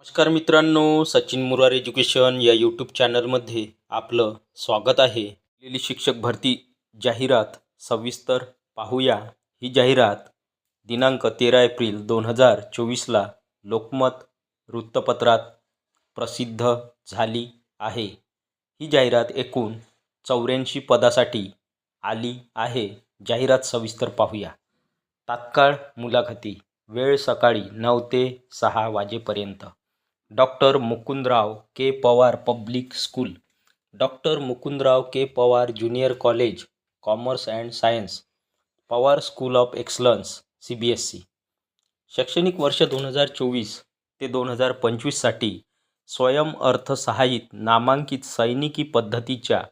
नमस्कार मित्रांनो सचिन मुरार एज्युकेशन या यूट्यूब चॅनलमध्ये आपलं स्वागत आहे. दिलेली शिक्षक भरती जाहिरात सविस्तर पाहूया. ही जाहिरात दिनांक तेरा एप्रिल दोन हजार चोवीसला लोकमत वृत्तपत्रात प्रसिद्ध झाली आहे. ही जाहिरात एकूण चौऱ्याऐंशी पदासाठी आली आहे. जाहिरात सविस्तर पाहूया. तात्काळ मुलाखती. वेळ सकाळी नऊ ते सहा वाजेपर्यंत. Doctor Mukundrao K Pawar public school. Doctor Mukundrao K Pawar junior college commerce and science Pawar school of excellence C B S C शैक्षणिक वर्ष दोन हजार चोवीस ते दोन हजार पंचवीससाठी स्वयं अर्थसहाय्यित नामांकित सैनिकी पद्धतीच्या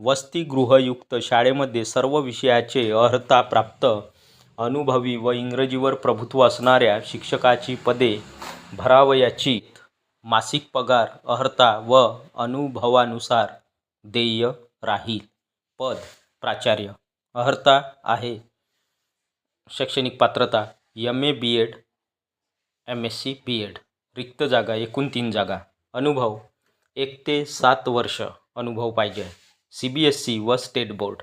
वसतिगृहयुक्त शाळेमध्ये सर्व विषयाचे अर्हता प्राप्त अनुभवी व इंग्रजीवर प्रभुत्व असणाऱ्या शिक्षकाची पदे भरावयाची मासिक पगार अर्हता व अनुभवानुसार देय राहील. पद प्राचार्य. अर्हता आहे. शैक्षणिक पात्रता M A B ed M S C B ed रिक्त जागा एकूण तीन जागा. अनुभव एक ते सात वर्ष अनुभव पाहिजे. सी बी एस सी व स्टेट बोर्ड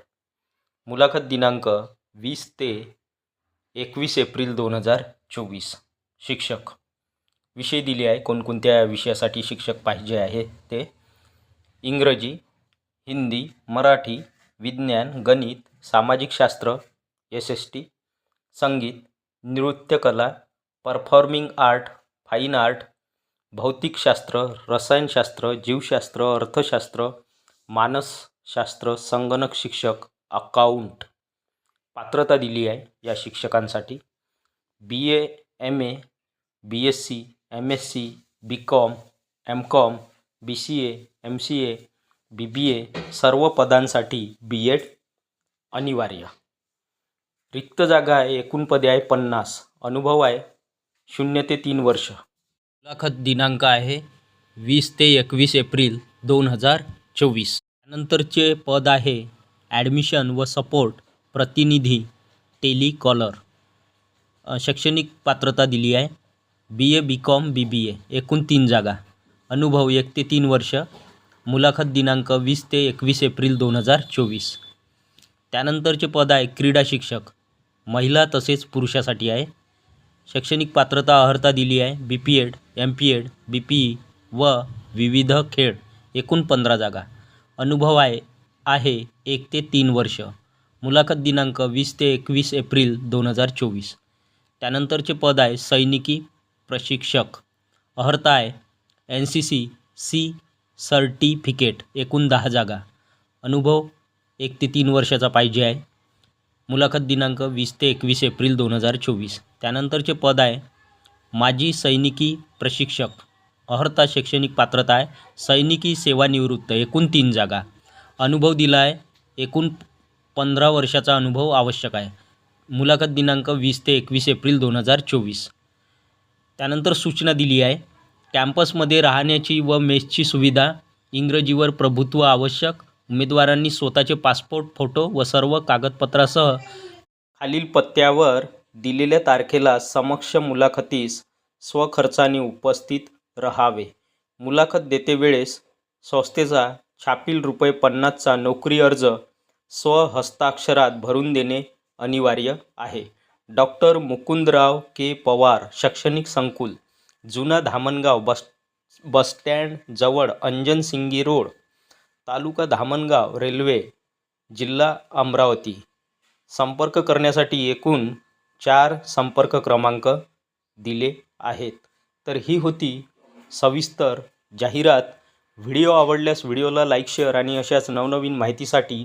मुलाखत दिनांक वीस ते एकवीस एप्रिल दोन हजार चोवीस. शिक्षक. विषय दिले आहे. कोणकोणत्या विषयासाठी शिक्षक पाहिजे आहे ते? इंग्रजी हिंदी मराठी विज्ञान गणित सामाजिक शास्त्र एस एस टी संगीत नृत्यकला परफॉर्मिंग आर्ट फाईन आर्ट भौतिकशास्त्र रसायनशास्त्र जीवशास्त्र अर्थशास्त्र मानसशास्त्र संगणक शिक्षक अकाउंट. पात्रता दिली आहे या शिक्षकांसाठी. B A M A B S C M S C B com M com B C A M C A B B A सर्व पदांसाठी बी एड अनिवार्य. रिक्त जागा आहे एकूण पदे आहे पन्नास. अनुभव आहे शून्य ते तीन वर्ष. मुलाखत दिनांक आहे वीस ते एकवीस एप्रिल दोन हजार चोवीस. त्यानंतरचे पद आहे ॲडमिशन व सपोर्ट प्रतिनिधी टेलिकॉलर. शैक्षणिक पात्रता दिली आहे. बी A B com B B ए एकूण तीन जागा. अनुभव एक ते तीन वर्ष. मुलाखत दिनांक वीस ते एकवीस एप्रिल दोन हजार चोवीस. त्यानंतरचे पद आहे क्रीडा शिक्षक. महिला तसेच पुरुषासाठी आहे. शैक्षणिक पात्रता अर्हता दिली आहे. B P ed M P ed B P E व विविध खेळ. एकूण पंधरा जागा. अनुभव आहे आहे एक ते तीन वर्ष. मुलाखत दिनांक वीस ते एकवीस एप्रिल दोन हजार चोवीस. त्यानंतरचे पद आहे सैनिकी. प्रशिक्षक. अर्हता आहे N C C C certificate एकूण दहा जागा. अनुभव एक ते तीन वर्षाचा पाहिजे आहे. मुलाखत दिनांक वीस ते एकवीस एप्रिल दोन हजार चोवीस. त्यानंतरचे पद आहे माजी सैनिकी प्रशिक्षक. अर्हता शैक्षणिक पात्रता आहे सैनिकी सेवानिवृत्त एकूण तीन जागा. अनुभव दिला आहे एकूण पंधरा वर्षाचा अनुभव आवश्यक आहे. मुलाखत दिनांक वीस ते एकवीस एप्रिल दोन हजार चोवीस. त्यानंतर सूचना दिली आहे. कॅम्पसमध्ये राहण्याची व मेसची सुविधा इंग्रजीवर प्रभुत्व आवश्यक उमेदवारांनी स्वतःचे पासपोर्ट फोटो व सर्व कागदपत्रासह खालील पत्त्यावर दिलेल्या तारखेला समक्ष मुलाखतीस स्वखर्चाने उपस्थित रहावे. मुलाखत देतेवेळेस संस्थेचा छापील रुपये पन्नासचा नोकरी अर्ज स्वहस्ताक्षरात भरून देणे अनिवार्य आहे. डॉक्टर मुकुंदराव के पवार शैक्षणिक संकुल जुना धामणगाव बस बसस्टँड जवळ अंजन सिंगी रोड तालुका धामणगाव रेल्वे जिल्हा अमरावती. संपर्क करण्यासाठी एकूण चार संपर्क क्रमांक दिले आहेत. तर ही होती सविस्तर जाहिरात. व्हिडिओ आवडल्यास व्हिडिओला लाईक शेअर आणि अशाच नवनवीन माहितीसाठी